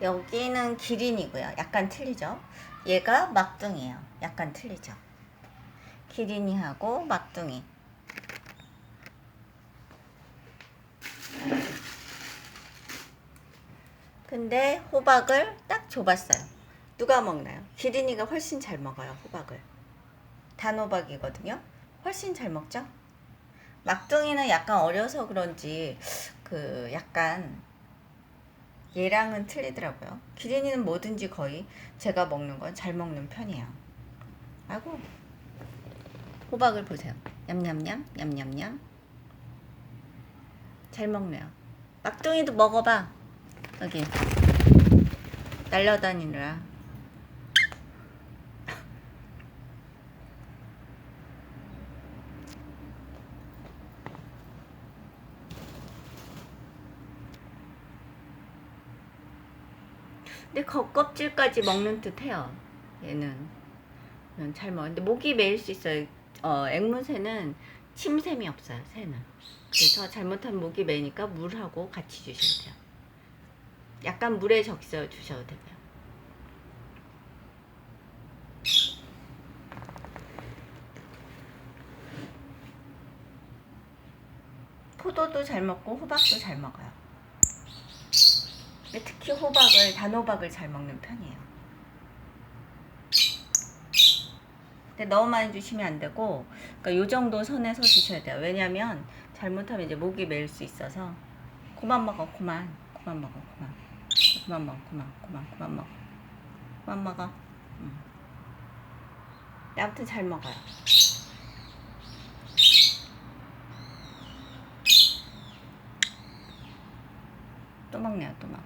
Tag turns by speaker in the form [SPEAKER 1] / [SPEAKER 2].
[SPEAKER 1] 여기는 기린이고요. 약간 틀리죠? 얘가 막둥이에요. 약간 틀리죠? 기린이하고 막둥이. 근데 호박을 딱 줘봤어요. 누가 먹나요? 기린이가 훨씬 잘 먹어요, 호박을. 단호박이거든요. 훨씬 잘 먹죠? 막둥이는 약간 어려서 그런지 그 약간 얘랑은 틀리더라고요. 기린이는 뭐든지 거의 제가 먹는 건 잘 먹는 편이에요. 아이고 호박을 보세요. 냠냠냠 냠냠냠 잘 먹네요. 막둥이도 먹어봐. 여기 날려다니느라 근데 겉껍질까지 먹는 듯해요. 얘는 잘 먹어. 근데 목이 메일 수 있어요. 어, 앵무새는 침샘이 없어요. 새는. 그래서 잘못하면 목이 메니까 물하고 같이 주셔야 돼요. 약간 물에 적셔 주셔도 되고요. 포도도 잘 먹고 호박도 잘 먹어요. 특히 호박을 단호박을 잘 먹는 편이에요. 근데 너무 많이 주시면 안 되고, 그러니까 요 정도 선에서 주셔야 돼요. 왜냐면 잘못하면 이제 목이 메일 수 있어서 그만 먹어, 그만, 그만 먹어, 그만, 그만 먹어, 그만, 그만, 그만 먹어, 그만 먹어. 음. 아무튼 잘 먹어요. 또 먹네요, 또 먹어.